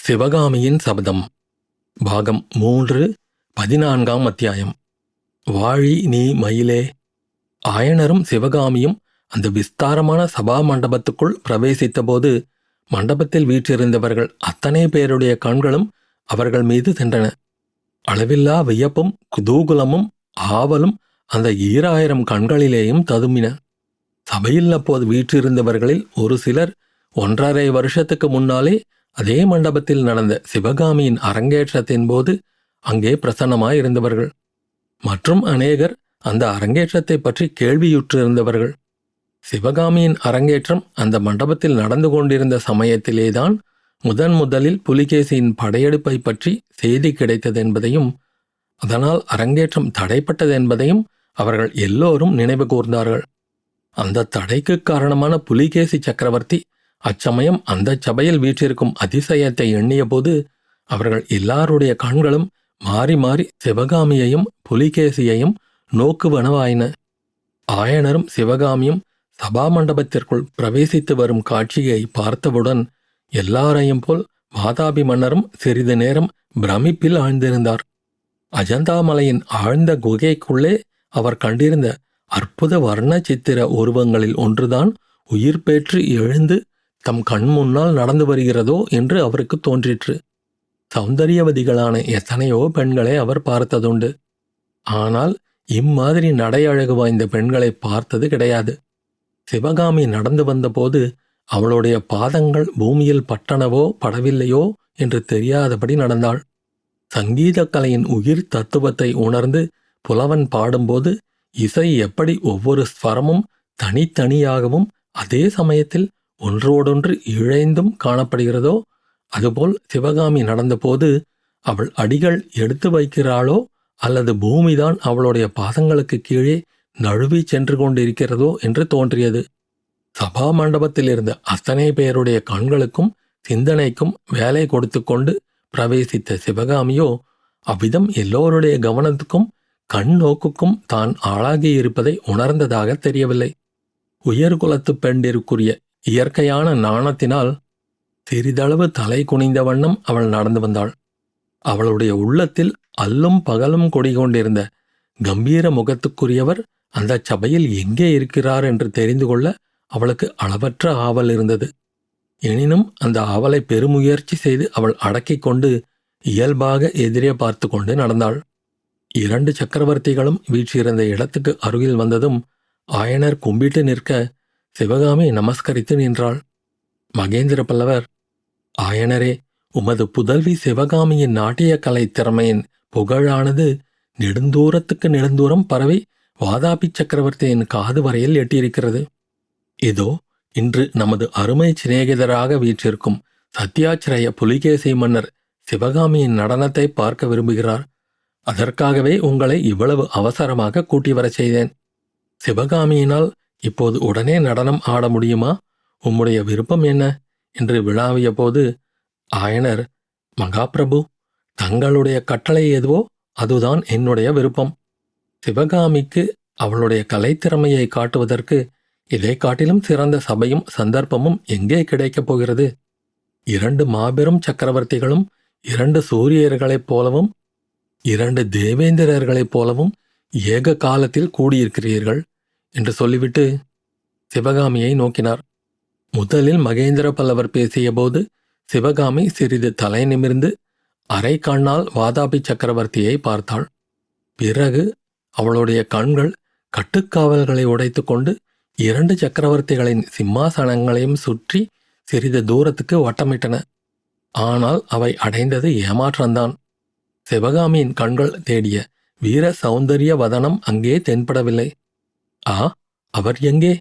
சிவகாமியின் சபதம். பாகம் மூன்று பதினான்காம் அத்தியாயம். வாழி நீ மயிலே. ஆயனரும் சிவகாமியும் அந்த விஸ்தாரமான சபா மண்டபத்துக்குள் பிரவேசித்தபோது மண்டபத்தில் வீற்றிருந்தவர்கள் அத்தனை பேருடைய கண்களும் அவர்கள் மீது சென்றன. அளவில்லா வியப்பும் குதூகுலமும் ஆவலும் அந்த ஈராயிரம் கண்களிலேயும் ததுமின சபையில் அப்போது வீற்றிருந்தவர்களில் ஒரு சிலர் ஒன்றரை வருஷத்துக்கு முன்னாலே அதே மண்டபத்தில் நடந்த சிவகாமியின் அரங்கேற்றத்தின் போது அங்கே பிரசன்னமாயிருந்தவர்கள். மற்றும் அநேகர் அந்த அரங்கேற்றத்தை பற்றி கேள்வியுற்றிருந்தவர்கள். சிவகாமியின் அரங்கேற்றம் அந்த மண்டபத்தில் நடந்து கொண்டிருந்த சமயத்திலேதான் முதன் முதலில் புலிகேசியின் படையெடுப்பை பற்றி செய்தி கிடைத்தது என்பதையும் அதனால் அரங்கேற்றம் தடைப்பட்டது என்பதையும் அவர்கள் எல்லோரும் நினைவு கூர்ந்தார்கள். அந்த தடைக்கு காரணமான புலிகேசி சக்கரவர்த்தி அச்சமயம் அந்த சபையில் வீற்றிருக்கும் அதிசயத்தை எண்ணியபோது அவர்கள் எல்லாருடைய கண்களும் மாறி மாறி சிவகாமியையும் புலிகேசியையும் நோக்குவனவாயின ஆயனரும் சிவகாமியும் சபா மண்டபத்திற்குள் பிரவேசித்து வரும் காட்சியை பார்த்தவுடன் எல்லாரையும் போல் வாதாபி மன்னரும் சிறிது நேரம் பிரமிப்பில் ஆழ்ந்திருந்தார். அஜந்தாமலையின் ஆழ்ந்த குகைக்குள்ளே அவர் கண்டிருந்த அற்புத வர்ண சித்திர உருவங்களில் ஒன்றுதான் உயிர் பெற்று எழுந்து தம் கண் முன்னால் நடந்து வருகிறதோ என்று அவருக்கு தோன்றிற்று. சௌந்தரியவதிகளான எத்தனையோ பெண்களை அவர் பார்த்ததுண்டு. ஆனால் இம்மாதிரி நடையழகு வாய்ந்த பெண்களை பார்த்தது கிடையாது. சிவகாமி நடந்து வந்தபோது அவளுடைய பாதங்கள் பூமியில் பட்டனவோ படவில்லையோ என்று தெரியாதபடி நடந்தாள். சங்கீதக் கலையின் உயிர் தத்துவத்தை உணர்ந்து புலவன் பாடும்போது இசை எப்படி ஒவ்வொரு ஸ்வரமும் தனித்தனியாகவும் அதே சமயத்தில் ஒன்றோடொன்று இழைந்தும் காணப்படுகிறதோ அதுபோல் சிவகாமி நடந்தபோது அவள் அடிகள் எடுத்து வைக்கிறாளோ அல்லது பூமிதான் அவளுடைய பாதங்களுக்கு கீழே நழுவி சென்று கொண்டிருக்கிறதோ என்று தோன்றியது. சபா மண்டபத்தில் இருந்த அத்தனை பேருடைய கண்களுக்கும் சிந்தனைக்கும் வேலை கொடுத்து கொண்டு பிரவேசித்த சிவகாமியோ அவ்விதம் எல்லோருடைய கவனத்துக்கும் கண் நோக்குக்கும் தான் ஆளாகியிருப்பதை உணர்ந்ததாக தெரியவில்லை. உயர்குலத்து பெண்டிற்குரிய இயற்கையான நாணத்தினால் சிறிதளவு தலை குனிந்த வண்ணம் அவள் நடந்து வந்தாள். அவளுடைய உள்ளத்தில் அல்லும் பகலும் கொடிகொண்டிருந்த கம்பீர முகத்துக்குரியவர் அந்த சபையில் எங்கே இருக்கிறார் என்று தெரிந்து கொள்ள அவளுக்கு அளவற்ற ஆவல் இருந்தது. எனினும் அந்த ஆவலை பெருமுயற்சி செய்து அவள் அடக்கிக் கொண்டு இயல்பாக எதிரே பார்த்து கொண்டு நடந்தாள். இரண்டு சக்கரவர்த்திகளும் வீற்றிருந்த இடத்துக்கு அருகில் வந்ததும் ஆயனர் கும்பிட்டு நிற்க சிவகாமி நமஸ்கரித்து நின்றாள். மகேந்திர பல்லவர் ஆயனரே உமது புதல்வி சிவகாமியின் நாட்டிய கலை திறமையின் புகழானது நெடுந்தூரத்துக்கு நெடுந்தூரம் பரவி வாதாபி சக்கரவர்த்தியின் காது வரையில் எட்டியிருக்கிறது. இதோ இன்று நமது அருமை சிநேகிதராக வீற்றிருக்கும் சத்யாச்சிரய புலிகேசி மன்னர் சிவகாமியின் நடனத்தை பார்க்க விரும்புகிறார். அதற்காகவே உங்களை இவ்வளவு அவசரமாக கூட்டி வரச் செய்தேன். சிவகாமியினால் இப்போது உடனே நடனம் ஆட முடியுமா? உம்முடைய விருப்பம் என்ன? என்று விழாவிய போது ஆயனர் மகாபிரபு தங்களுடைய கட்டளை எதுவோ அதுதான் என்னுடைய விருப்பம். சிவகாமிக்கு அவளுடைய கலைத்திறமையை காட்டுவதற்கு இதை காட்டிலும் சிறந்த சபையும் சந்தர்ப்பமும் எங்கே கிடைக்கப் போகிறது? இரண்டு மாபெரும் சக்கரவர்த்திகளும் இரண்டு சூரியர்களைப் போலவும் இரண்டு தேவேந்திரர்களைப் போலவும் ஏக காலத்தில் கூடியிருக்கிறீர்கள். என்று சொல்லிவிட்டு சிவகாமியை நோக்கினார். முதலில் மகேந்திர பல்லவர் பேசியபோது சிவகாமி சிறிது தலை நிமிர்ந்து அரை கண்ணால் வாதாபி சக்கரவர்த்தியை பார்த்தாள். பிறகு அவளுடைய கண்கள் கட்டுக்காவல்களை உடைத்துக்கொண்டு இரண்டு சக்கரவர்த்திகளின் சிம்மாசனங்களையும் சுற்றி சிறிது தூரத்துக்கு வட்டமிட்டன. ஆனால் அவை அடைந்தது ஏமாற்றம்தான். சிவகாமியின் கண்கள் தேடிய வீர சௌந்தரிய வதனம் அங்கே தென்படவில்லை. ஆ அவர் எங்கே?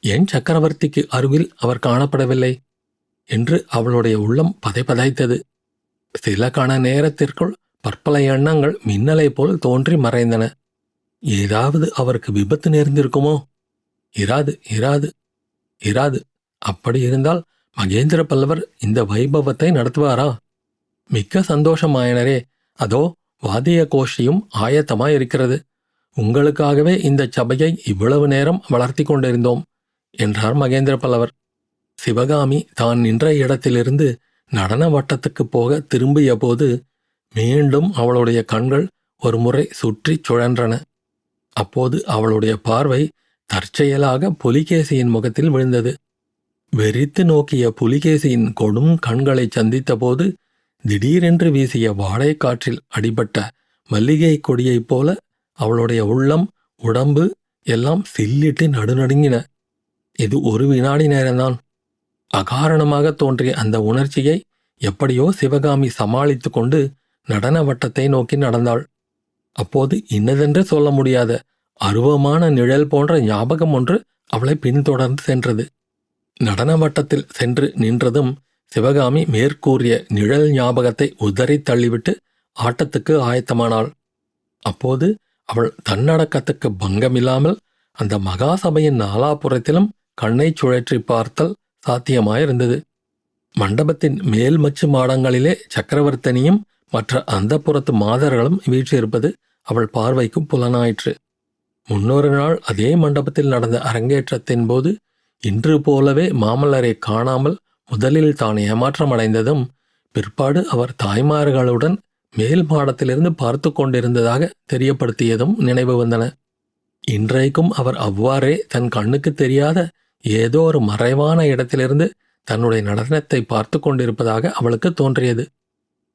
என் சக்கரவர்த்திக்கு அருகில் அவர் காணப்படவில்லை என்று அவளுடைய உள்ளம் பதைபதைத்தது. சில கண நேரத்திற்குள் பற்பல எண்ணங்கள் மின்னலை போல் தோன்றி மறைந்தன. ஏதாவது அவருக்கு விபத்து நேர்ந்திருக்குமோ? இராது இராது இராது. அப்படி இருந்தால் மகேந்திர பல்லவர் இந்த வைபவத்தை நடத்துவாரா? மிக்க சந்தோஷமாயனரே அதோ வாத்திய ஆயத்தமாய் ஆயத்தமாயிருக்கிறது. உங்களுக்காகவே இந்த சபையை இவ்வளவு நேரம் வளர்த்தி கொண்டிருந்தோம் என்றார் மகேந்திர பல்லவர். சிவகாமி தான் நின்ற இடத்திலிருந்து நடன வட்டத்துக்கு போக திரும்பிய போது மீண்டும் அவளுடைய கண்கள் ஒரு முறை சுற்றிச் சுழன்றன. அப்போது அவளுடைய பார்வை தற்செயலாக புலிகேசியின் முகத்தில் விழுந்தது. வெறித்து நோக்கிய புலிகேசியின் கொடும் கண்களைச் சந்தித்தபோது திடீரென்று வீசிய வாடைக்காற்றில் அடிபட்ட மல்லிகை கொடியைப் போல அவளுடைய உள்ளம் உடம்பு எல்லாம் சில்லிட்டு நடுநடுங்கின. இது ஒரு வினாடி நேரம்தான். அகாரணமாக தோன்றிய அந்த உணர்ச்சியை எப்படியோ சிவகாமி சமாளித்து கொண்டு நடன வட்டத்தை நோக்கி நடந்தாள். அப்போது இன்னதென்று சொல்ல முடியாத அருவமான நிழல் போன்ற ஞாபகம் ஒன்று அவளை பின்தொடர்ந்து சென்றது. நடன வட்டத்தில் சென்று நின்றதும் சிவகாமி மேற்கூறிய நிழல் ஞாபகத்தை உதறித் தள்ளிவிட்டு ஆட்டத்துக்கு ஆயத்தமானாள். அப்போது அவள் தன்னடக்கத்துக்கு பங்கமில்லாமல் அந்த மகாசபையின் நாலாபுறத்திலும் கண்ணை சுழற்றி பார்த்தல் சாத்தியமாயிருந்தது. மண்டபத்தின் மேல் மச்சு மாடங்களிலே சக்கரவர்த்தனியும் மற்ற அந்தப்புறத்து மாதர்களும் வீற்றிருப்பது அவள் பார்வைக்கு புலனாயிற்று. முன்னொரு நாள் அதே மண்டபத்தில் நடந்த அரங்கேற்றத்தின் போது இன்று போலவே மாமல்லரை காணாமல் முதலில் தான் ஏமாற்றமடைந்ததும் பிற்பாடு அவர் தாய்மார்களுடன் மேல் மாடத்திலிருந்து பார்த்து கொண்டிருந்ததாக தெரியப்படுத்தியதும் நினைவு வந்தன. இன்றைக்கும் அவர் அவ்வாறே தன் கண்ணுக்கு தெரியாத ஏதோ ஒரு மறைவான இடத்திலிருந்து தன்னுடைய நடனத்தை பார்த்து கொண்டிருப்பதாக அவளுக்கு தோன்றியது.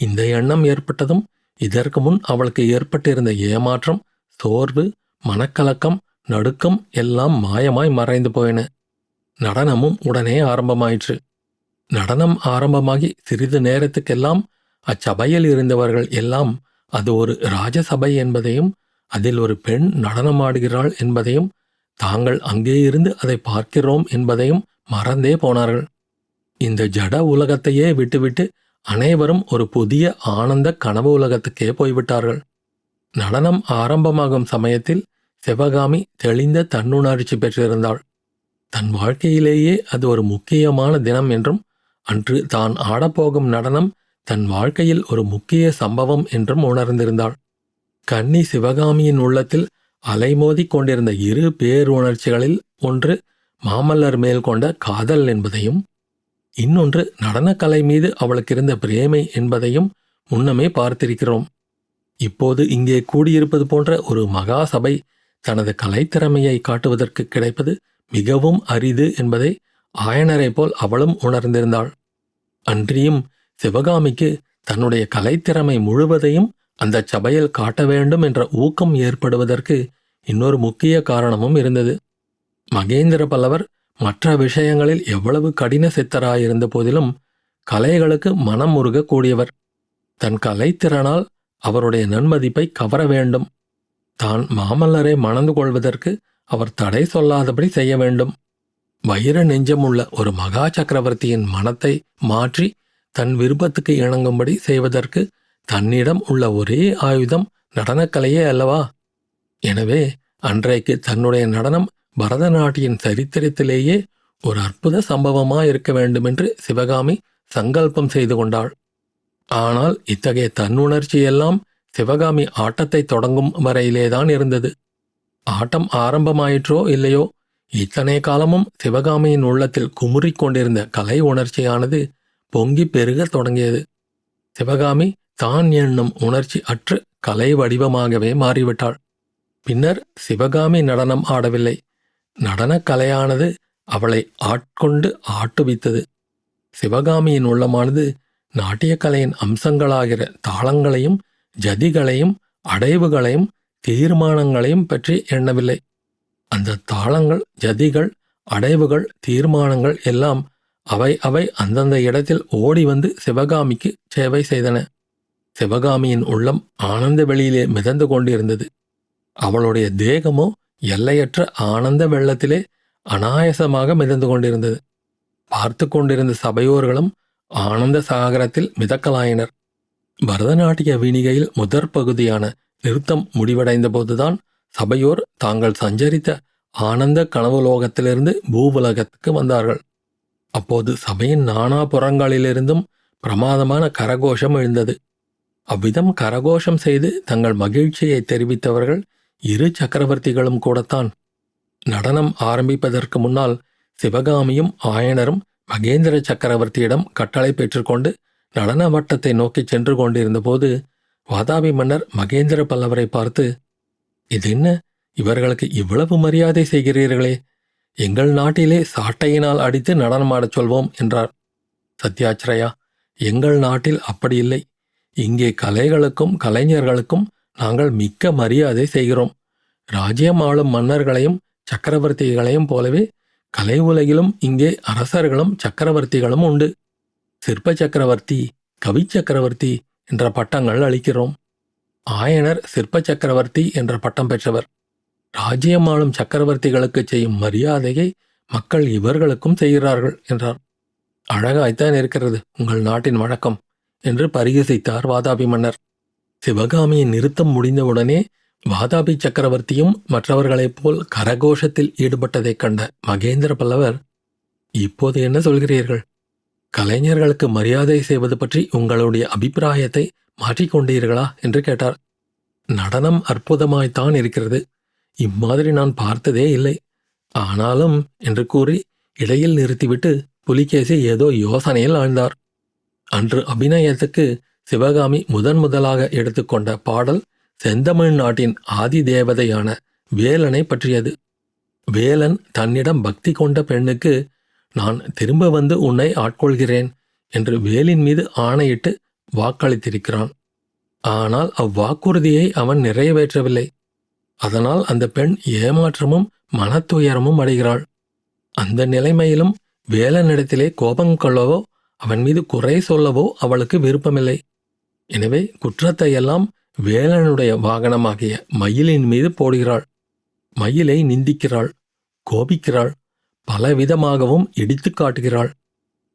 இந்த எண்ணம் ஏற்பட்டதும் இதற்கு முன் அவளுக்கு ஏற்பட்டிருந்த ஏமாற்றம் சோர்வு மனக்கலக்கம் நடுக்கம் எல்லாம் மாயமாய் மறைந்து போயின. நடனமும் உடனே ஆரம்பமாயிற்று. நடனம் ஆரம்பமாகி சிறிது நேரத்துக்கெல்லாம் அச்சபையில் இருந்தவர்கள் எல்லாம் அது ஒரு ராஜசபை என்பதையும் அதில் ஒரு பெண் நடனமாடுகிறாள் என்பதையும் தாங்கள் அங்கே இருந்து அதை பார்க்கிறோம் என்பதையும் மறந்தே போனார்கள். இந்த ஜட உலகத்தையே விட்டுவிட்டு அனைவரும் ஒரு புதிய ஆனந்த கனவு உலகத்துக்கே போய்விட்டார்கள். நடனம் ஆரம்பமாகும் சமயத்தில் சிவகாமி தெளிந்த தன்னுணர்ச்சி பெற்றிருந்தாள். தன் வாழ்க்கையிலேயே அது ஒரு முக்கியமான தினம் என்றும் அன்று தான் ஆடப்போகும் நடனம் தன் வாழ்க்கையில் ஒரு முக்கிய சம்பவம் என்றும் உணர்ந்திருந்தாள். கன்னி சிவகாமியின் உள்ளத்தில் அலைமோதிக் கொண்டிருந்த இரு பேருணர்ச்சிகளில் ஒன்று மாமல்லர் மேல் கொண்ட காதல் என்பதையும் இன்னொன்று நடனக்கலை மீது அவளுக்கு இருந்த பிரேமை என்பதையும் முன்னமே பார்த்திருக்கிறோம். இப்போது இங்கே கூடியிருப்பது போன்ற ஒரு மகா சபை தனது கலைத்திறமையை காட்டுவதற்கு கிடைப்பது மிகவும் அரிது என்பதை ஆயனரைப் போல் அவளும் உணர்ந்திருந்தாள். அன்றியும் சிவகாமிக்கு தன்னுடைய கலைத்திறமை முழுவதையும் அந்த சபையில் காட்ட வேண்டும் என்ற ஊக்கம் ஏற்படுவதற்கு இன்னொரு முக்கிய காரணமும் இருந்தது. மகேந்திர பல்லவர் மற்ற விஷயங்களில் எவ்வளவு கடின சித்தராயிருந்த போதிலும் கலைகளுக்கு மனம் முருகக்கூடியவர் தன் கலைத்திறனால் அவருடைய நன்மதிப்பை கவர வேண்டும். தான் மாமல்லரை மணந்து கொள்வதற்கு அவர் தடை சொல்லாதபடி செய்ய வேண்டும். வைர நெஞ்சமுள்ள ஒரு மகா சக்கரவர்த்தியின் மனத்தை மாற்றி தன் விருப்பத்துக்கு இணங்கும்படி செய்வதற்கு தன்னிடம் உள்ள ஒரே ஆயுதம் நடனக்கலையே அல்லவா? எனவே அன்றைக்கு தன்னுடைய நடனம் பரதநாட்டியின் சரித்திரத்திலேயே ஒரு அற்புத சம்பவமாக இருக்க வேண்டுமென்று சிவகாமி சங்கல்பம் செய்து கொண்டாள். ஆனால் இத்தகைய தன்னுணர்ச்சியெல்லாம் சிவகாமி ஆட்டத்தை தொடங்கும் வரையிலேதான் இருந்தது. ஆட்டம் ஆரம்பமாயிற்றோ இல்லையோ இத்தனை காலமும் சிவகாமியின் உள்ளத்தில் குமுறிக் கொண்டிருந்த கலை உணர்ச்சியானது பொங்கி பெருகத் தொடங்கியது. சிவகாமி தான் என்னும் உணர்ச்சி அற்று கலை வடிவமாகவே மாறிவிட்டாள். பின்னர் சிவகாமி நடனம் ஆடவில்லை. நடனக் கலையானது அவளை ஆட்கொண்டு ஆட்டுவித்தது. சிவகாமியின் உள்ளமானது நாட்டியக்கலையின் அம்சங்களாகிற தாளங்களையும் ஜதிகளையும் அடைவுகளையும் தீர்மானங்களையும் பற்றி எண்ணவில்லை. அந்த தாளங்கள் ஜதிகள் அடைவுகள் தீர்மானங்கள் எல்லாம் அவை அவை அந்தந்த இடத்தில் ஓடி வந்து சிவகாமிக்கு சேவை செய்தன. சிவகாமியின் உள்ளம் ஆனந்த வெளியிலே மிதந்து கொண்டிருந்தது. அவளுடைய தேகமோ எல்லையற்ற ஆனந்த வெள்ளத்திலே அனாயசமாக மிதந்து கொண்டிருந்தது. பார்த்து கொண்டிருந்த சபையோர்களும் ஆனந்த சாகரத்தில் மிதக்கலாயினர். பரதநாட்டிய வீணிகையில் முதற் பகுதியான நிறுத்தம் முடிவடைந்த போதுதான் சபையோர் தாங்கள் சஞ்சரித்த ஆனந்த கனவுலோகத்திலிருந்து பூவுலகத்துக்கு வந்தார்கள். அப்போது சபையின் நானா புறங்களிலிருந்தும் பிரமாதமான கரகோஷம் எழுந்தது. அவ்விதம் கரகோஷம் செய்து தங்கள் மகிழ்ச்சியை தெரிவித்தவர்கள் இரு சக்கரவர்த்திகளும் கூடத்தான். நடனம் ஆரம்பிப்பதற்கு முன்னால் சிவகாமியும் ஆயனரும் மகேந்திர சக்கரவர்த்தியிடம் கட்டளை பெற்றுக்கொண்டு நடன வட்டத்தை நோக்கிச் சென்று கொண்டிருந்தபோது வாதாபி மன்னர் மகேந்திர பல்லவரை பார்த்து இது என்ன? இவர்களுக்கு இவ்வளவு மரியாதை செய்கிறீர்களே! எங்கள் நாட்டிலே சாட்டையினால் அடித்து நடனமாடச் சொல்வோம் என்றார். சத்யாச்சிரயா எங்கள் நாட்டில் அப்படி இல்லை. இங்கே கலைகளுக்கும் கலைஞர்களுக்கும் நாங்கள் மிக்க மரியாதை செய்கிறோம். ராஜ்யம் ஆளும் மன்னர்களையும் சக்கரவர்த்திகளையும் போலவே கலை உலகிலும் இங்கே அரசர்களும் சக்கரவர்த்திகளும் உண்டு. சிற்ப சக்கரவர்த்தி கவி சக்கரவர்த்தி என்ற பட்டங்கள் அளிக்கிறோம். ஆயனர் சிற்ப சக்கரவர்த்தி என்ற பட்டம் பெற்றவர். ராஜ்யம் ஆளும் சக்கரவர்த்திகளுக்கு செய்யும் மரியாதையை மக்கள் இவர்களுக்கும் செய்கிறார்கள் என்றார். அழகாய்த்தான் இருக்கிறது உங்கள் நாட்டின் வழக்கம் என்று பரிகசித்தார் வாதாபி மன்னர் சிவகாமியின் நிறுத்தம் முடிந்தவுடனே வாதாபி சக்கரவர்த்தியும் மற்றவர்களைப் போல் கரகோஷத்தில் ஈடுபட்டதைக் கண்ட மகேந்திர பல்லவர் இப்போது என்ன சொல்கிறீர்கள்? கலைஞர்களுக்கு மரியாதை செய்வது பற்றி உங்களுடைய அபிப்பிராயத்தை மாற்றிக்கொண்டீர்களா? என்று கேட்டார். நடனம் அற்புதமாய்த்தான் இருக்கிறது. இம்மாதிரி நான் பார்த்ததே இல்லை. ஆனாலும் என்று கூறி இடையில் நிறுத்திவிட்டு புலிகேசி ஏதோ யோசனையில் ஆழ்ந்தார். அன்று அபிநயத்துக்கு சிவகாமி முதன் முதலாக எடுத்துக்கொண்ட பாடல் செந்தமிழ் நாட்டின் ஆதி தேவதையான வேலனை பற்றியது. வேலன் தன்னிடம் பக்தி கொண்ட பெண்ணுக்கு நான் திரும்ப வந்து உன்னை ஆட்கொள்கிறேன் என்று வேலின் மீது ஆணையிட்டு வாக்களித்திருக்கிறான். ஆனால் அவ்வாக்குறுதியை அவன் நிறைவேற்றவில்லை. அதனால் அந்த பெண் ஏமாற்றமும் மனத்துயரமும் அடைகிறாள். அந்த நிலைமையிலும் வேலனிடத்திலே கோபம் கொள்ளவோ அவன் மீது குறை சொல்லவோ அவளுக்கு விருப்பமில்லை. எனவே குற்றத்தையெல்லாம் வேலனுடைய வாகனமாகிய மயிலின் மீது போடுகிறாள். மயிலை நிந்திக்கிறாள் கோபிக்கிறாள் பலவிதமாகவும் இடித்துக் காட்டுகிறாள்.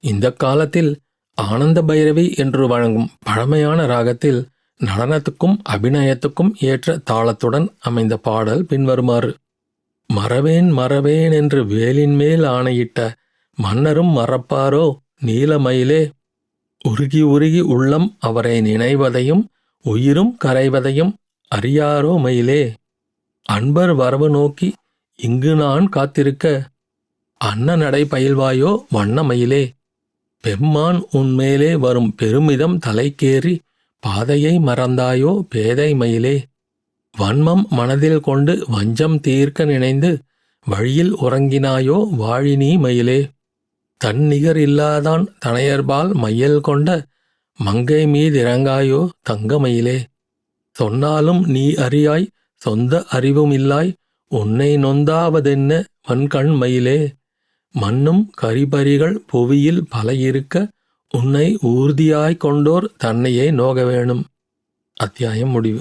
இந்த காலத்தில் ஆனந்த பைரவி என்று வழங்கும் பழமையான ராகத்தில் நடனத்துக்கும் அபிநயத்துக்கும் ஏற்ற தாளத்துடன் அமைந்த பாடல் பின்வருமாறு. மறவேன் மறவேன் என்று வேலின் மேல் ஆணையிட்ட மன்னரும் மறப்பாரோ நீலமயிலே? உருகி உருகி உள்ளம் அவரை நினைவதையும் உயிரும் கரைவதையும் அறியாரோ மயிலே? அன்பர் வரவு நோக்கி இங்கு நான் காத்திருக்க அன்ன நடை பயில்வாயோ வண்ணமயிலே பெம்மான் உன்மேலே வரும் பெருமிதம் தலைக்கேறி பாதையை மறந்தாயோ பேதை மயிலே. வன்மம் மனதில் கொண்டு வஞ்சம் தீர்க்க நினைந்து வழியில் உறங்கினாயோ வாழினி மயிலே. தன்னிகர் இல்லாதான் தனையர்பால் மையல் கொண்ட மங்கை மீதிறங்காயோ தங்கமயிலே சொன்னாலும் நீ அறியாய் சொந்த அறிவுமில்லாய் உன்னை நொந்தாவதென்ன வன்கண் மயிலே. மண்ணும் கரிபரிகள் புவியில் பல இருக்க உன்னை ஊர்தியாய் கொண்டோர் தன்னையே நோக வேணும் அத்தியாயம் முடிவு.